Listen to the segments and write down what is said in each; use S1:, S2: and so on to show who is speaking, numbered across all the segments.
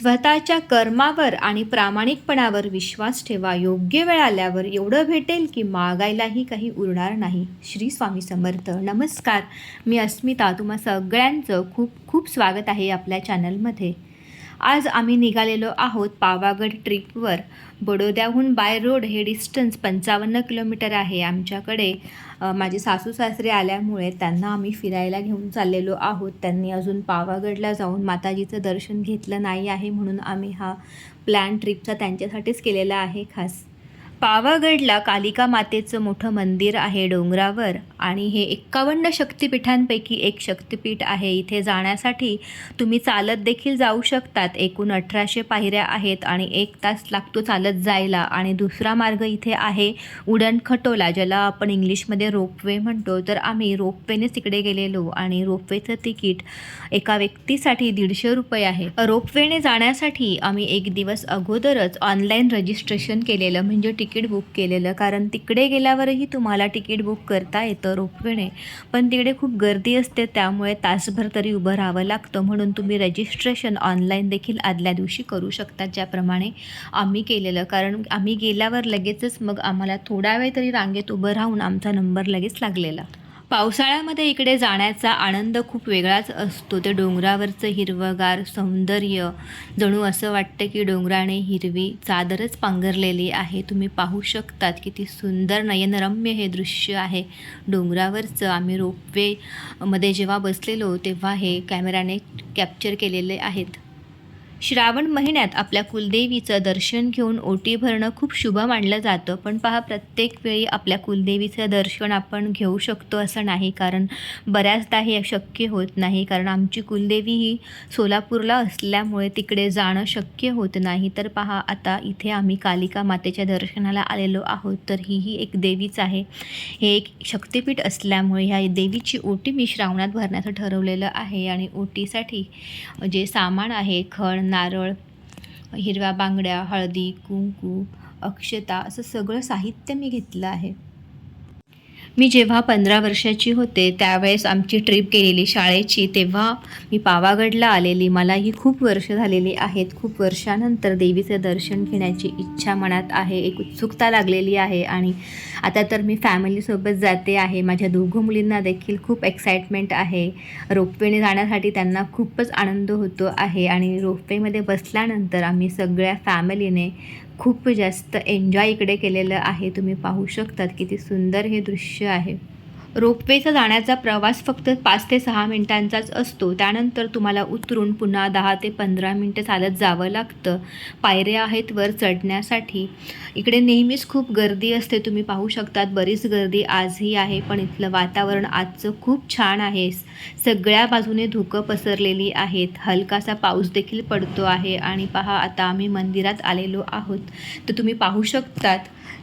S1: स्वतःच्या कर्मावर आणि प्रामाणिकपणावर विश्वास ठेवा. योग्य वेळ आल्यावर एवढं भेटेल की मागायलाही काही उरणार नाही. श्री स्वामी समर्थ. नमस्कार. मी अस्मिता. तुम्हा सगळ्यांचं खूप खूप स्वागत आहे आपल्या चॅनलमध्ये. आज आम्ही निघालेलो आहोत पावागड ट्रिपवर. बडोद्याहून बाय रोड हे डिस्टन्स पंचावन्न किलोमीटर आहे. आमच्याकडे माझे सासू सासरे आल्यामुळे त्यांना आम्ही फिरायला घेऊन चाललेलो आहोत. त्यांनी अजून पावागडला जाऊन माताजीचं दर्शन घेतलं नाही आहे म्हणून आम्ही हा प्लॅन ट्रिपचा त्यांच्यासाठीच केलेला आहे. खास पावागडला कालिका मातेचं मोठं मंदिर आहे डोंगरावर आणि हे एक्कावन्न शक्तिपीठांपैकी एक शक्तिपीठ आहे. इथे जाण्यासाठी तुम्ही चालत देखील जाऊ शकतात. एकूण अठराशे पायऱ्या आहेत आणि एक तास लागतो चालत जायला आणि दुसरा मार्ग इथे आहे उडण खटोला ज्याला आपण इंग्लिशमध्ये रोपवे म्हणतो. तर आम्ही रोपवेनेच तिकडे गेलेलो आणि रोपवेचं तिकीट एका व्यक्तीसाठी दीडशे रुपये आहे. रोपवेने जाण्यासाठी आम्ही एक दिवस अगोदरच ऑनलाईन रजिस्ट्रेशन केलेलं म्हणजे तिकीट तिकीट बुक केलेलं. कारण तिकडे गेल्यावरही तुम्हाला तिकीट बुक करता येतं रोपवेने पण तिकडे खूप गर्दी असते त्यामुळे तासभर तरी उभं राहावं लागतं. म्हणून तुम्ही रजिस्ट्रेशन ऑनलाईन देखील आदल्या दिवशी करू शकता ज्याप्रमाणे आम्ही केलेलं. कारण आम्ही गेल्यावर लगेचच मग आम्हाला थोडा वेळ तरी रांगेत उभं राहून आमचा नंबर लगेच लागलेला. पावसाळ्यामध्ये इकडे जाण्याचा आनंद खूप वेगळाच असतो. ते डोंगरावरचं हिरवगार सौंदर्य जणू असं वाटतं की डोंगराने हिरवी चादरच पांघरलेली आहे. तुम्ही पाहू शकतात किती सुंदर नयनरम्य हे दृश्य आहे. डोंगरावरचं आम्ही रोपवे मध्ये जेव्हा बसलेलो तेव्हा हे कॅमेराने कॅप्चर केलेले आहेत. श्रावण महिन्यात आपल्या कुलदेवीचं दर्शन घेऊन ओटी भरणं खूप शुभ मानलं जातं. पण पहा प्रत्येक वेळी आपल्या कुलदेवीचं दर्शन आपण घेऊ शकतो असं नाही. कारण बऱ्याचदा हे शक्य होत नाही. कारण आमची कुलदेवी ही सोलापूरला असल्यामुळे तिकडे जाणं शक्य होत नाही. तर पहा आता इथे आम्ही कालिका मातेच्या दर्शनाला आलेलो आहोत. तर ही ही एक देवीच आहे. हे एक शक्तिपीठ असल्यामुळे ह्या देवीची ओटी मी श्रावणात भरण्याचं ठरवलेलं आहे. आणि ओटीसाठी जे सामान आहे खण नारळ हिरव्या बांगड्या हळदी कुंकू अक्षता असं सगळं साहित्य मी घेतलं आहे. मी जेव्हा पंधरा वर्षाची होते त्यावेळेस आमची ट्रिप गेलेली शाळेची तेव्हा मी पावागडला आलेली. मला ही खूप वर्ष झालेली आहेत. खूप वर्षानंतर देवीचं दर्शन घेण्याची इच्छा मनात आहे एक उत्सुकता लागलेली आहे आणि आता तर मी फॅमिलीसोबत जाते आहे. माझ्या दोघं मुलींना देखील खूप एक्साइटमेंट आहे. रोपवेने जाण्यासाठी त्यांना खूपच आनंद होतो आहे आणि रोपवेमध्ये बसल्यानंतर आम्ही सगळ्या फॅमिलीने खूप जास्त एन्जॉय इकडे केलेलं आहे. तुम्ही पाहू शकतात किती सुंदर हे दृश्य आहे. रोपवेचा जाण्याचा प्रवास फक्त पाच ते सहा मिनिटांचाच असतो. त्यानंतर तुम्हाला उतरून पुन्हा दहा ते पंधरा मिनटं चालत जावं लागतं. पायऱ्या आहेत वर चढण्यासाठी. इकडे नेहमीच खूप गर्दी असते. तुम्ही पाहू शकतात बरीच गर्दी आजही आहे पण इथलं वातावरण आजचं खूप छान आहे. सगळ्या बाजूने धुकं पसरलेली आहेत. हलकासा पाऊस देखील पडतो आहे. आणि पहा आता आम्ही मंदिरात आलेलो आहोत. तर तुम्ही पाहू शकतात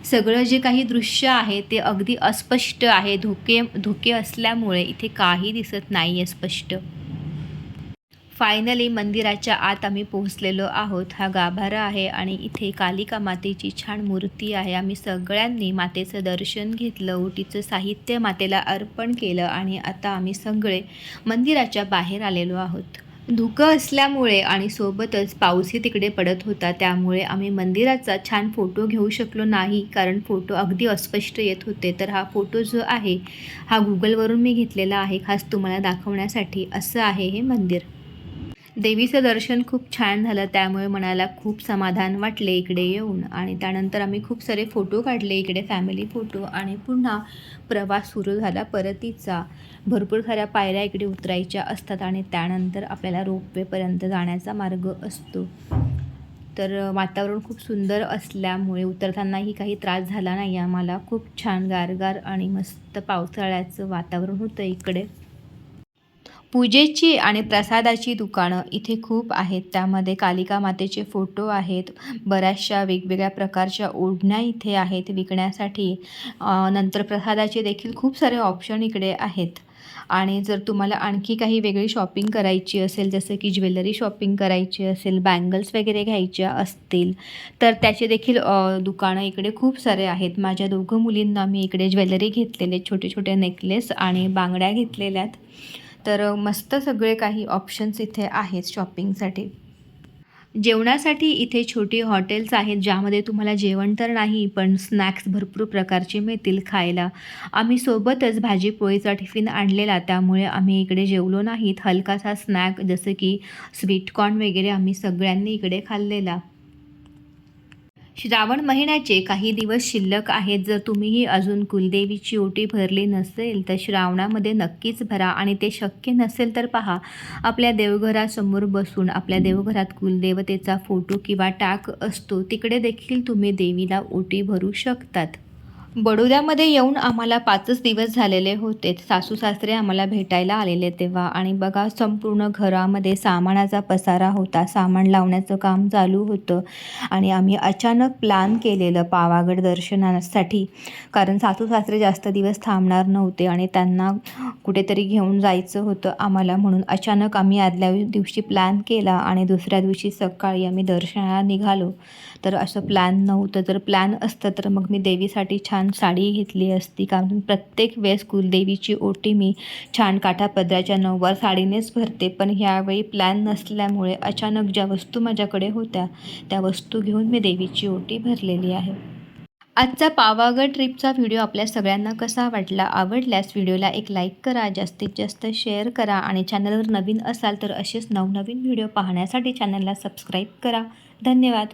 S1: सगळं जे काही दृश्य आहे ते अगदी अस्पष्ट आहे. धुके धुके असल्यामुळे इथे काही दिसत नाही आहे स्पष्ट. फायनली मंदिराच्या आत आम्ही पोहोचलेलो आहोत. हा गाभारा आहे आणि इथे कालिका मातेची छान मूर्ती आहे. आम्ही सगळ्यांनी मातेचं दर्शन घेतलं ओटीचं साहित्य मातेला अर्पण केलं आणि आता आम्ही सगळे मंदिराच्या बाहेर आलेलो आहोत. धुकं असल्यामुळे आणि सोबतच पाऊसही तिकडे पडत होता त्यामुळे आम्ही मंदिराचा छान फोटो घेऊ शकलो नाही कारण फोटो अगदी अस्पष्ट येत होते. तर हा फोटो जो आहे हा गुगलवरून मी घेतलेला आहे खास तुम्हाला दाखवण्यासाठी असं आहे हे मंदिर. देवीचं दर्शन खूप छान झालं त्यामुळे मनाला खूप समाधान वाटले इकडे येऊन. आणि त्यानंतर आम्ही खूप सारे फोटो काढले इकडे फॅमिली फोटो आणि पुन्हा प्रवास सुरू झाला परतीचा भरपूर साऱ्या पायऱ्या इकडे उतरायच्या असतात आणि त्यानंतर आपल्याला रोपवेपर्यंत जाण्याचा मार्ग असतो. तर वातावरण खूप सुंदर असल्यामुळे उतरतानाही काही त्रास झाला नाही. आम्हाला खूप छान गारगार आणि मस्त पावसाळ्याचं वातावरण होतं इकडे. पूजेची आणि प्रसादाची दुकानं इथे खूप आहेत. त्यामध्ये कालिका मातेचे फोटो आहेत. बऱ्याचशा वेगवेगळ्या प्रकारच्या ओढण्या इथे आहेत विकण्यासाठी. नंतर प्रसादाचे देखील खूप सारे ऑप्शन इकडे आहेत. आणि जर तुम्हाला आणखी काही वेगळी शॉपिंग करायची असेल जसं की ज्वेलरी शॉपिंग करायची असेल बँगल्स वगैरे घ्यायच्या असतील तर त्याचे देखील दुकानं इकडे खूप सारे आहेत. माझ्या दोघं मुलींना मी इकडे ज्वेलरी घेतलेले छोटे छोटे नेकलेस आणि बांगड्या घेतलेल्यात तर मस्त सगळे काही ऑप्शन्स इथे आहेत शॉपिंगसाठी जेवणासाठी इथे छोटी हॉटेल्स आहेत ज्यामध्ये तुम्हाला जेवण तर नाही पण स्नॅक्स भरपूर प्रकारचे मिळतील खायला. आम्ही सोबतच भाजी पोळीचा टिफिन आणलेला त्यामुळे आम्ही इकडे जेवलो नाहीत. हलकासा स्नॅक जसं की स्वीटकॉर्न वगैरे आम्ही सगळ्यांनी इकडे खाल्लेला. श्रावण महिन्याचे काही दिवस शिल्लक आहेत. जर तुम्हीही अजून कुलदेवीची ओटी भरली नसेल तर श्रावणामध्ये नक्कीच भरा. आणि ते शक्य नसेल तर पहा आपल्या देवघरासमोर बसून आपल्या देवघरात कुलदेवतेचा फोटो किंवा टाक असतो तिकडे देखील तुम्ही देवीला ओटी भरू शकतात. बडोद्यामध्ये येऊन आम्हाला पाचच दिवस झालेले होते. सासू सासरे आम्हाला भेटायला आलेले तेव्हा. आणि बघा संपूर्ण घरामध्ये सामानाचा पसारा होता. सामान लावण्याचं काम चालू होतं. आणि आम्ही अचानक प्लॅन केलेलं पावागड दर्शनासाठी. कारण सासू सासरे जास्त दिवस थांबणार नव्हते आणि त्यांना कुठेतरी घेऊन जायचं होतं आम्हाला म्हणून. अचानक आम्ही आदल्या दिवशी प्लॅन केला आणि दुसऱ्या दिवशी सकाळी आम्ही दर्शनाला निघालो. तर असं प्लॅन नव्हतं. जर प्लॅन असतं तर मग मी देवीसाठी छान छान साडी घेतली असती. कारण प्रत्येक वेळेस कुलदेवीची ओटी मी छान काठापदराच्या नऊवार साडीनेच भरते. पण ह्यावेळी प्लॅन नसल्यामुळे अचानक ज्या वस्तू माझ्याकडे होत्या त्या वस्तू घेऊन मी देवीची ओटी भरलेली आहे. आजचा पावागड ट्रिपचा व्हिडिओ आपल्या सगळ्यांना कसा वाटला? आवडल्यास व्हिडिओला एक लाईक करा जास्तीत जास्त शेअर करा आणि चॅनलवर नवीन असाल तर असेच नवनवीन व्हिडिओ पाहण्यासाठी चॅनलला सबस्क्राईब करा. धन्यवाद.